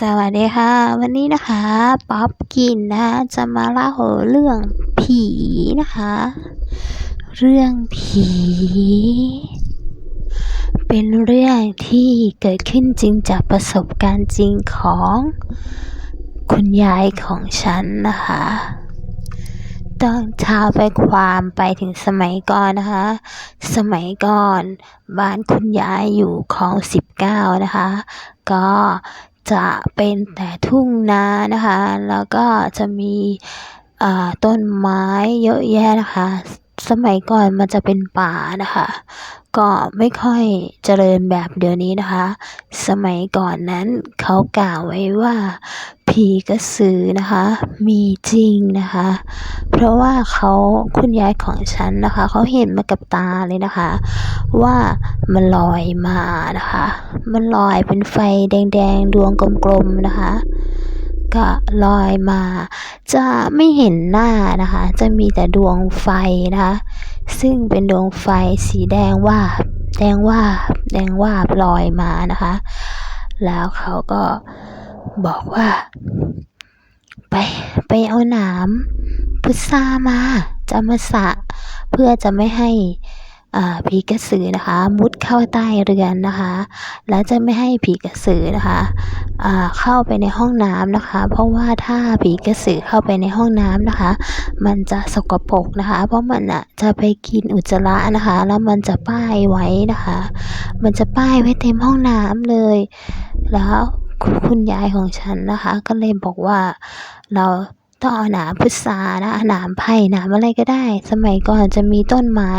สวัสดีค่ะ วันนี้นะคะป๊อปกินนะจะมาเล่าเรื่องผีนะคะ เรื่องผี เป็นเรื่องที่เกิดขึ้นจริงจากประสบการณ์จริงของคุณยายของฉันนะคะต้องเท้าไปความไปถึงสมัยก่อนนะคะ สมัยก่อนบ้านคุณยายอยู่คลองสิบเก้านะคะ ก็ จะเป็นแต่ทุ่งนานะคะ แล้วก็จะมีต้นไม้เยอะแยะนะคะ สมัยก่อนมันจะเป็นป่านะคะ ก็ไม่ค่อยเจริญแบบเดี๋ยวนี้นะคะ สมัยก่อนนั้นเขากล่าวไว้ว่า ผีกระสือนะคะ มีจริงนะคะ เพราะว่าเขาคุณยายของฉันนะคะ เขาเห็นมากับตาเลยนะคะ ว่ามันลอยมานะคะ มันลอยเป็นไฟแดงๆ ดวงกลมๆนะคะ ก็ลอยมา จะไม่เห็นหน้านะคะ จะมีแต่ดวงไฟนะคะ ซึ่งเป็นดวงไฟสีแดงว่าแดงว่าแดงว่าลอยมานะคะ แล้วเขาก็ บอกว่า ไปไปเอาหนามพุทรามาจะมาสะเพื่อจะไม่ให้อาผีกระสือนะคะ มุดเข้าใต้เรือนนะคะ และจะไม่ให้ผีกระสือนะคะอ่าเข้าไปในห้องน้ำนะคะ เพราะว่าถ้าผีกระสือเข้าไปในห้องน้ำนะคะ มันจะสกปรกนะคะ เพราะมันอะจะไปกินอุจจาระนะคะ แล้วมันจะป้ายไว้นะคะ มันจะป้ายไว้เต็มห้องน้ำเลย แล้ว คุณยายของฉันนะคะ ก็เลยบอกว่าเราต้องเอาหนามพุทรานะหนามไผ่หนามอะไรก็ได้ สมัยก่อนจะมีต้นไม้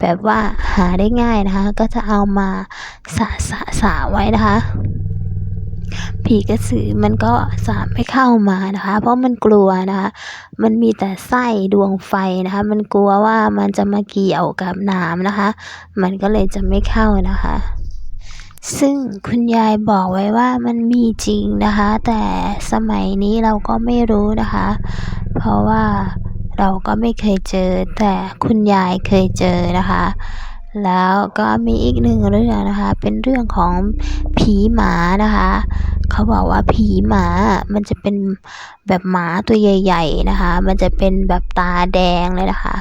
แบบว่าหาได้ง่ายนะคะ ก็จะเอามาสะสะสะไว้นะคะผีกระสือมันก็สามไม่เข้ามานะคะ เพราะมันกลัวนะคะ มันมีแต่ไส้ดวงไฟนะคะ มันกลัวว่ามันจะมาเกี่ยวกับหนามนะคะ มันก็เลยจะไม่เข้านะคะ ซึ่งคุณยายบอกไว้ว่ามันมีจริงนะคะ แต่สมัยนี้เราก็ไม่รู้นะคะ เพราะว่าเราก็ไม่เคยเจอ แต่คุณยายเคยเจอนะคะ แล้วก็มีอีกหนึ่งเรื่องนะคะ เป็นเรื่องของผีหมานะคะ เขาบอกว่าผีหมา มันจะเป็นแบบหมาตัวใหญ่ ๆนะคะ มันจะเป็นแบบตาแดงเลยนะคะ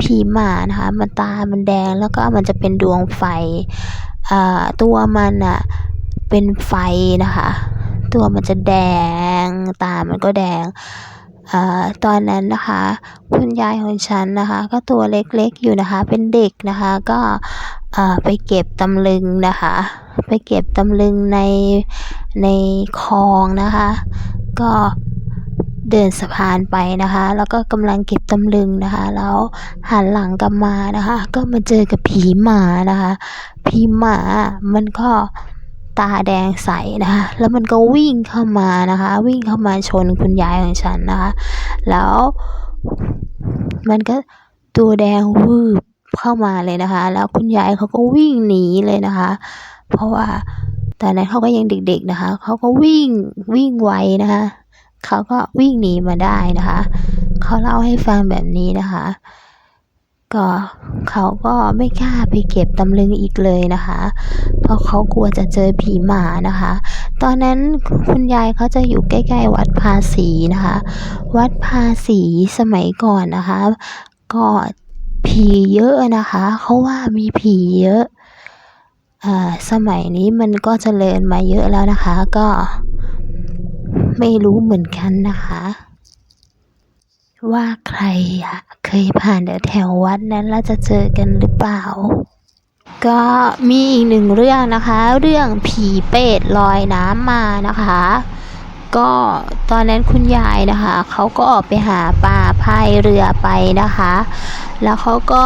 ผีหมานะคะ มันตามันแดงแล้วก็มันจะเป็นดวงไฟ ตัวมันอะเป็นไฟนะคะ ตัวมันจะแดง ตามันก็แดงอตอนนั้นนะคะ คุณยายของฉันนะคะ ก็ตัวเล็กๆอยู่นะคะ เป็นเด็กนะคะ ก็ไปเก็บตำลึงนะคะ ไปเก็บตำลึงในในคลองนะคะ ก็ เดินสะพานไปนะคะ แล้วก็กำลังเก็บตำลึงนะคะ แล้วหันหลังกลับมานะคะ ก็มาเจอกับผีหมานะคะ ผีหมามันก็ตาแดงใสนะคะ แล้วมันก็วิ่งเข้ามานะคะ วิ่งเข้ามาชนคุณยายของฉันนะคะ แล้วมันก็ตัวแดงวืบเข้ามาเลยนะคะ แล้วคุณยายเขาก็วิ่งหนีเลยนะคะ เพราะว่าตอนนั้นเขาก็ยังเด็กๆนะคะ เขาก็วิ่งวิ่งไวนะคะ เขาก็วิ่งหนีมาได้นะคะ เขาเล่าให้ฟังแบบนี้นะคะ ก็เขาก็ไม่กล้าไปเก็บตำลึงอีกเลยนะคะ เพราะเขากลัวจะเจอผีหมานะคะ ตอนนั้นคุณยายเขาจะอยู่ใกล้ๆวัดภาษีนะคะ วัดภาษีสมัยก่อนนะคะ ก็ผีเยอะนะคะเขาว่ามีผีเยอะอ่าสมัยนี้มันก็เจริญมาเยอะแล้วนะคะ ก็ ไม่รู้เหมือนกันนะคะ ว่าใครอะเคยผ่านแถววัดนั้นแล้วจะเจอกันหรือเปล่า ก็มีอีกหนึ่งเรื่องนะคะ เรื่องผีเปรตลอยน้ำมานะคะ ก็ตอนนั้นคุณยายนะคะเขาก็ออกไปหาปลาพายเรือไปนะคะ แล้วเขาก็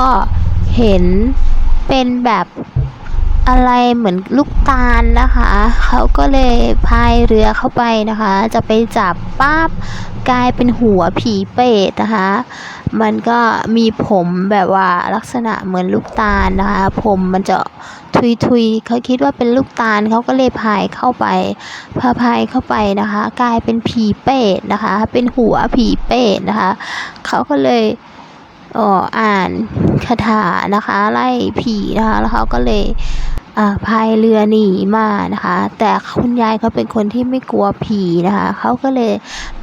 เห็นเป็นแบบ อะไรเหมือนลูกตาลนะคะ เขาก็เลยพายเรือเข้าไปนะคะ จะไปจับปั๊บกลายเป็นหัวผีเปรตนะคะ มันก็มีผมแบบว่าลักษณะเหมือนลูกตาลนะคะ ผมมันจะทุยๆเขาคิดว่าเป็นลูกตาลเขาก็เลยพายเข้าไปพาพายเข้าไปนะคะ กลายเป็นผีเปรตนะคะ เป็นหัวผีเปรตนะคะเขาก็เลยอ่านคาถานะคะ ไล่ผีนะคะ แล้วเขาก็เลย พายเรือหนีมานะคะ แต่คุณยายเขาเป็นคนที่ไม่กลัวผีนะคะเขาก็เลย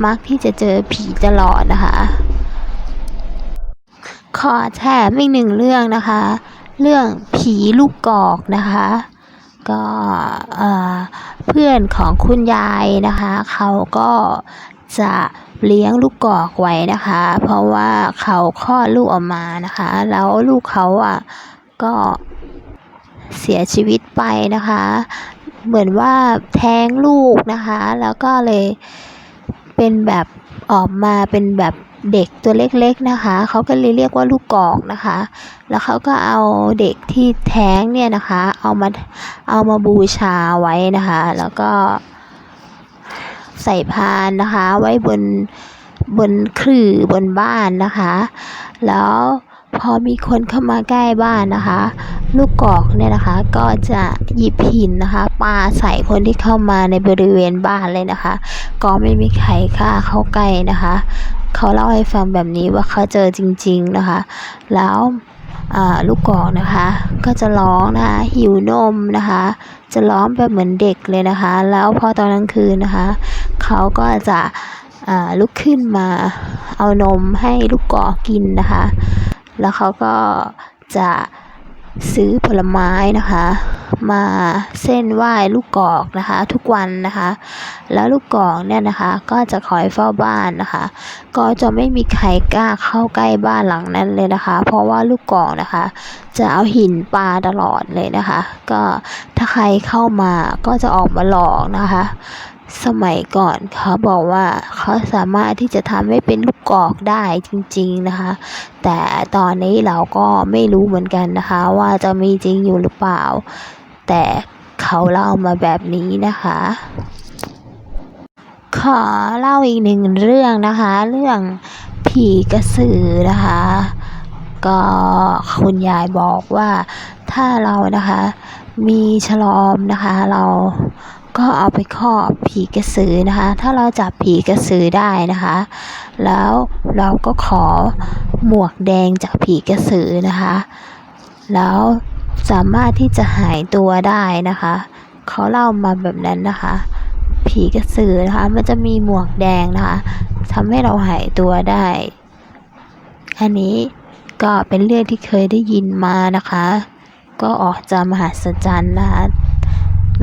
มักที่จะเจอผีตลอดนะคะ ขอแถมอีกหนึ่งเรื่องนะคะ เรื่องผีลูกกอกนะคะก็เอ่อเพื่อนของคุณยายนะคะเขาก็จะเลี้ยงลูกกอกไว้นะคะ เพราะว่าเขาคลอดลูกออกมานะคะ แล้วลูกเขาอะก็ เสียชีวิตไปนะคะ เหมือนว่าแท้งลูกนะคะ แล้วก็เลยเป็นแบบออกมาเป็นแบบเด็กตัวเล็กๆนะคะ เขาก็เลยเรียกว่าลูกกอกนะคะ แล้วเขาก็เอาเด็กที่แท้งเนี่ยนะคะ เอามาเอามาบูชาไว้นะคะ แล้วก็ใส่พานนะคะ ไว้บนบนขื่อบนบ้านนะคะ แล้ว พอมีคนเข้ามาใกล้บ้านนะคะ ลูกกอกเนี่ยนะคะ ก็จะหยิบหินนะคะปาใส่คนที่เข้ามาในบริเวณบ้านเลยนะคะ ก็ไม่มีใครกล้าเข้าใกล้นะคะ เขาเล่าให้ฟังแบบนี้ว่าเขาเจอจริง ๆนะคะ แล้วลูกกอกนะคะ ก็จะร้องนะคะหิวนมนะคะ จะร้องแบบเหมือนเด็กเลยนะคะ แล้วพอตอนกลางคืนนะคะ เขาก็จะลุกขึ้นมาเอานมให้ลูกกอกกินนะคะ แล้วเขาก็จะซื้อผลไม้นะคะ มาเส้นไหว้ลูกกอกนะคะ ทุกวันนะคะ แล้วลูกกอกเนี่ยนะคะ ก็จะคอยเฝ้าบ้านนะคะ ก็จะไม่มีใครกล้าเข้าใกล้บ้านหลังนั้นเลยนะคะ เพราะว่าลูกกอกนะคะ จะเอาหินปาตลอดเลยนะคะ ก็ถ้าใครเข้ามาก็จะออกมาหลอกนะคะ สมัยก่อนเขาบอกว่าเขาสามารถที่จะทำให้เป็นลูกกอกได้จริง ๆนะคะ แต่ตอนนี้เราก็ไม่รู้เหมือนกันนะคะ ว่าจะมีจริงอยู่หรือเปล่า แต่เขาเล่ามาแบบนี้นะคะ ขอเล่าอีกหนึ่งเรื่องนะคะ เรื่องผีกระสือนะคะ ก็คุณยายบอกว่าถ้าเรานะคะมีฉลอมนะคะ เรา ก็เอาไปครอบผีกระสือนะคะ ถ้าเราจับผีกระสือได้นะคะ แล้วเราก็ขอหมวกแดงจากผีกระสือนะคะ แล้วสามารถที่จะหายตัวได้นะคะเขาเล่ามาแบบนั้นนะคะ ผีกระสือนะคะ มันจะมีหมวกแดงนะคะทำให้เราหายตัวได้ อันนี้ก็เป็นเรื่องที่เคยได้ยินมานะคะ ก็ออกจะมหัศจรรย์นะคะ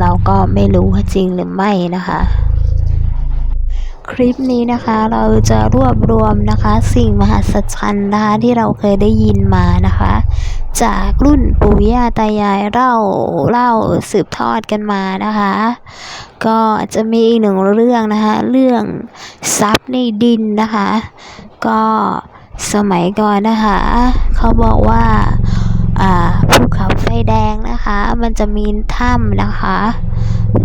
เราก็ไม่รู้ว่าจริงหรือไม่นะคะคลิปนี้นะคะเราจะรวบรวมนะคะสิ่งมหัศจรรย์นะคะที่เราเคยได้ยินมานะคะ จากรุ่นปู่ย่าตายายเล่าเล่าสืบทอดกันมานะคะ ก็จะมีอีกหนึ่งเรื่องนะคะเรื่องทรัพย์ในดินนะคะ ก็สมัยก่อนนะคะ เขาบอกว่าภูเขา มันจะมีถ้ำนะคะ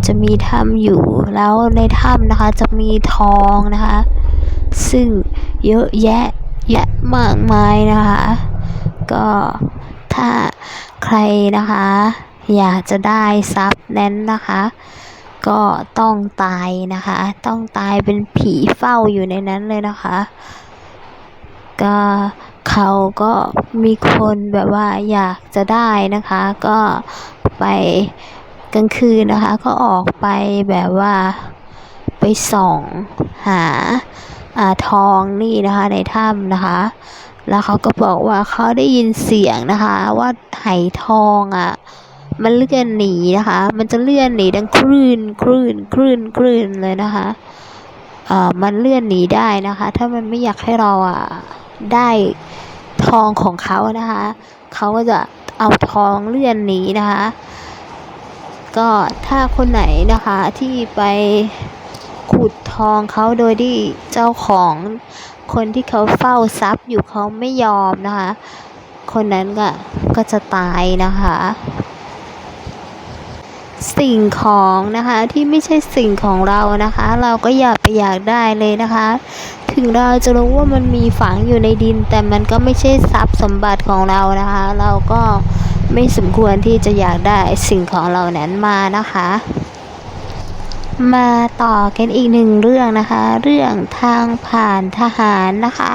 จะมีถ้ำอยู่แล้วในถ้ำนะคะจะมีทองนะคะ ซึ่งเยอะแยะแยะมากมายนะคะ ก็ถ้าใครนะคะ อยากจะได้ทรัพย์นั้นนะคะ ก็ต้องตายนะคะ ต้องตายเป็นผีเฝ้าอยู่ในนั้นเลยนะคะ ก็ เขาก็มีคนแบบว่าอยากจะได้นะคะ ก็ไปกลางคืนนะคะ ก็ออกไปแบบว่าไปส่องหาอ่าทองนี่นะคะในถ้ำนะคะ แล้วเขาก็บอกว่าเขาได้ยินเสียงนะคะ ว่าไหทองอะมันเลื่อนหนีนะคะ มันจะเลื่อนหนีดังคลื่นคลื่นคลื่นคลื่นเลยนะคะ เอ่อ มันเลื่อนหนีได้นะคะ ถ้ามันไม่อยากให้เราอะ ได้ทองของเขานะคะ เขาก็จะเอาทองเลื่อนหนีนะคะ ก็ถ้าคนไหนนะคะที่ไปขุดทองเขาโดยที่เจ้าของคนที่เขาเฝ้าทรัพย์อยู่เขาไม่ยอมนะคะ คนนั้นก็ก็จะตายนะคะ สิ่งของนะคะที่ไม่ใช่สิ่งของเรานะคะ เราก็อย่าไปอยากได้เลยนะคะ ถึงเราจะรู้ว่ามันมีฝังอยู่ในดิน แต่มันก็ไม่ใช่ทรัพย์สมบัติของเรานะคะ เราก็ไม่สมควรที่จะอยากได้สิ่งของเหล่านั้นมานะคะ มาต่อกันอีกหนึ่งเรื่องนะคะ เรื่องทางผ่านทหารนะคะ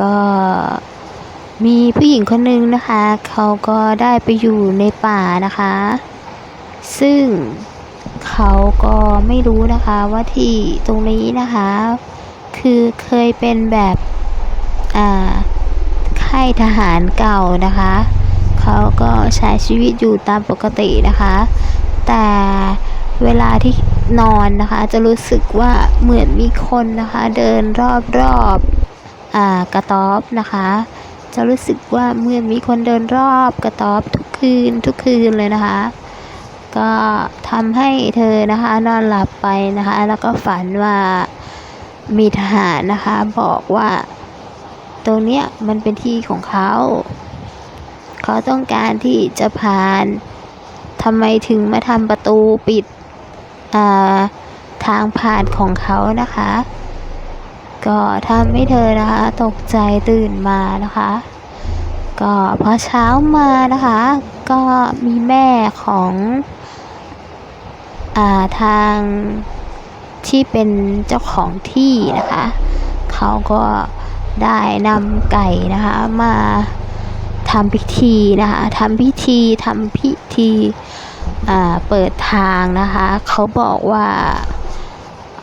ก็มีผู้หญิงคนหนึ่งนะคะ เขาก็ได้ไปอยู่ในป่านะคะ ซึ่งเขาก็ไม่รู้นะคะว่าที่ตรงนี้นะคะ คือเคยเป็นแบบอ่าค่ายทหารเก่านะคะ เขาก็ใช้ชีวิตอยู่ตามปกตินะคะ แต่เวลาที่นอนนะคะ จะรู้สึกว่าเหมือนมีคนนะคะ เดินรอบๆอ่ากระต๊อบนะคะ จะรู้สึกว่าเหมือนมีคนเดินรอบกระต๊อบทุกคืนทุกคืนเลยนะคะ ก็ทำให้เธอนะคะนอนหลับไปนะคะ แล้วก็ฝันว่ามีทหารนะคะ บอกว่าตรงเนี้ยมันเป็นที่ของเขา เขาต้องการที่จะผ่านทำไมถึงมาทำประตูปิดาทางผ่านของเขานะคะ ก็ทำให้เธอนะคะ ตกใจตื่นมานะคะ ก็พอเช้ามานะคะ ก็มีแม่ของ ทางที่เป็นเจ้าของที่นะคะ เขาก็ได้นำไก่นะคะมาทำพิธีนะคะทำพิธีทำพิธีเปิดทางนะคะ เขาบอกว่า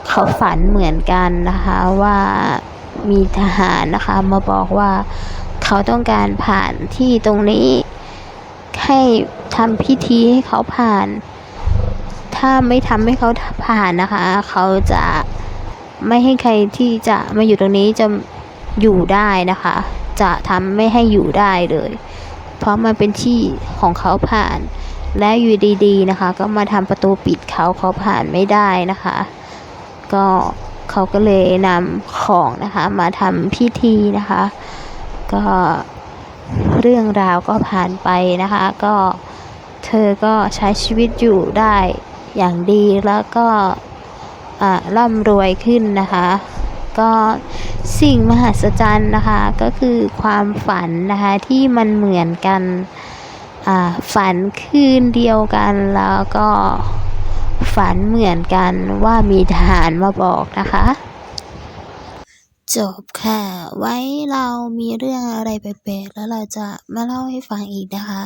เขาฝันเหมือนกันนะคะว่ามีทหารนะคะมาบอกว่าเขาต้องการผ่านที่ตรงนี้ให้ทำพิธีให้เขาผ่าน ถ้าไม่ทำให้เขาผ่านนะคะ เขาจะไม่ให้ใครที่จะมาอยู่ตรงนี้จะอยู่ได้นะคะ จะทำไม่ให้อยู่ได้เลย เพราะมันเป็นที่ของเขาผ่าน และอยู่ดีๆนะคะ ก็มาทำประตูปิดเขาเขาผ่านไม่ได้นะคะ ก็เขาก็เลยนำของนะคะมาทำพิธีนะคะ ก็เรื่องราวก็ผ่านไปนะคะ ก็เธอก็ใช้ชีวิตอยู่ได้ อย่างดีแล้วก็ร่ำรวยขึ้นนะคะ ก็สิ่งมหัศจรรย์นะคะก็คือความฝันนะคะที่มันเหมือนกันฝันคืนเดียวกันแล้วก็ฝันเหมือนกันว่ามีทหารมาบอกนะคะ จบค่ะ ไว้เรามีเรื่องอะไรแปลกๆแล้วเราจะมาเล่าให้ฟังอีกนะคะ